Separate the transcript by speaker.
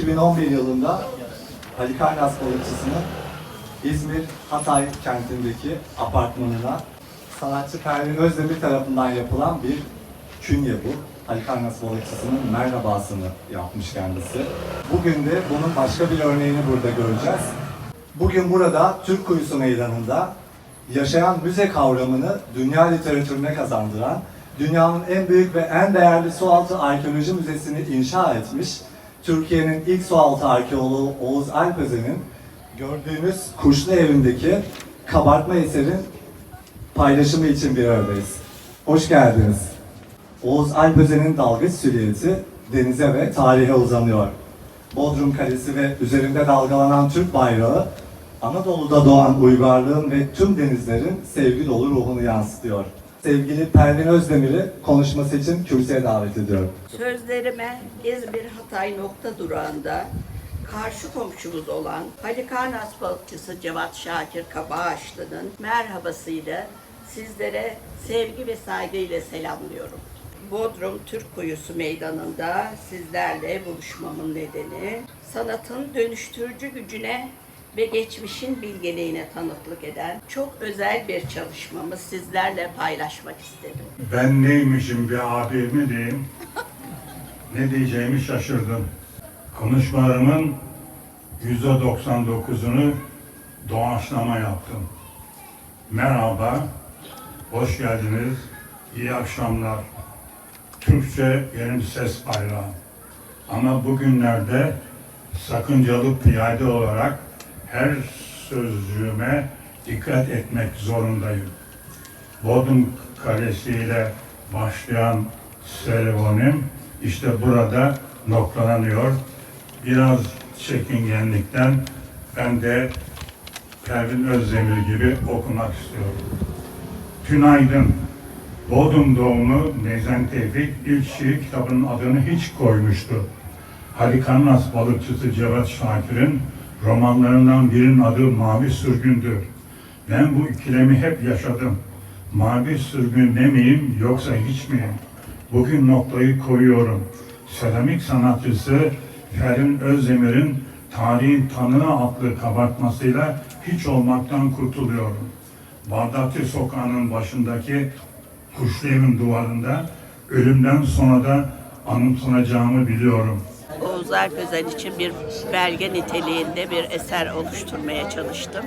Speaker 1: 2011 yılında Halikarnas balıkçısının İzmir Hatay kentindeki apartmanına sanatçı Pervin Özdemir tarafından yapılan bir künye bu. Halikarnas balıkçısının merhabasını yapmış kendisi. Bugün de bunun başka bir örneğini burada göreceğiz. Bugün burada Türk Kuyusu Meydanı'nda yaşayan müze kavramını dünya literatürüne kazandıran, dünyanın en büyük ve en değerli sualtı arkeoloji müzesini inşa etmiş, Türkiye'nin ilk sualtı arkeoloğu Oğuz Alpözen'in gördüğünüz Kuşlu evindeki kabartma eserin paylaşımı için bir aradayız. Hoş geldiniz. Oğuz Alpözen'in dalgıç silüeti denize ve tarihe uzanıyor. Bodrum Kalesi ve üzerinde dalgalanan Türk bayrağı Anadolu'da doğan uygarlığın ve tüm denizlerin sevgi dolu ruhunu yansıtıyor. Sevgili Pervin Özdemir'i konuşması için kürsüye davet ediyorum.
Speaker 2: Sözlerime İzmir Hatay nokta durağında karşı komşumuz olan Halikarnas balıkçısı Cevat Şakir Kabaağaçlı'nın merhabasıyla sizlere sevgi ve saygıyla selamlıyorum. Bodrum Türk Kuyusu Meydanı'nda sizlerle buluşmamın nedeni sanatın dönüştürücü gücüne ve geçmişin bilgeliğine tanıklık eden çok özel bir çalışmamı sizlerle paylaşmak istedim.
Speaker 3: Ben neymişim bir abi mi diyeyim? Ne diyeceğimi şaşırdım. Konuşmalarımın yüzde 99'unu doğaçlama yaptım. Merhaba, hoş geldiniz, iyi akşamlar. Türkçe benim ses bayrağım. Ama bugünlerde sakıncalı piyade olarak her sözcüğüme dikkat etmek zorundayım. Bodrum Kalesi ile başlayan serüvenim işte burada noktalanıyor. Biraz çekingenlikten ben de Pervin Özdemir gibi okumak istiyorum. Tünaydın. Bodrum doğumlu Nezen Tevfik ilk şiir kitabının adını hiç koymuştu. Halikarnas balıkçısı Cevat Şakir'in romanlarından birinin adı Mavi Sürgündür. Ben bu ikilemi hep yaşadım. Mavi sürgün ne miyim yoksa hiç miyim? Bugün noktayı koyuyorum. Seramik sanatçısı Ferin Özdemir'in Tarihin Tanrı adlı kabartmasıyla hiç olmaktan kurtuluyorum. Bağdatçı sokağının başındaki kuşlu duvarında ölümden sonra da anımsanacağımı biliyorum.
Speaker 2: Uzak Özel için bir belge niteliğinde bir eser oluşturmaya çalıştım.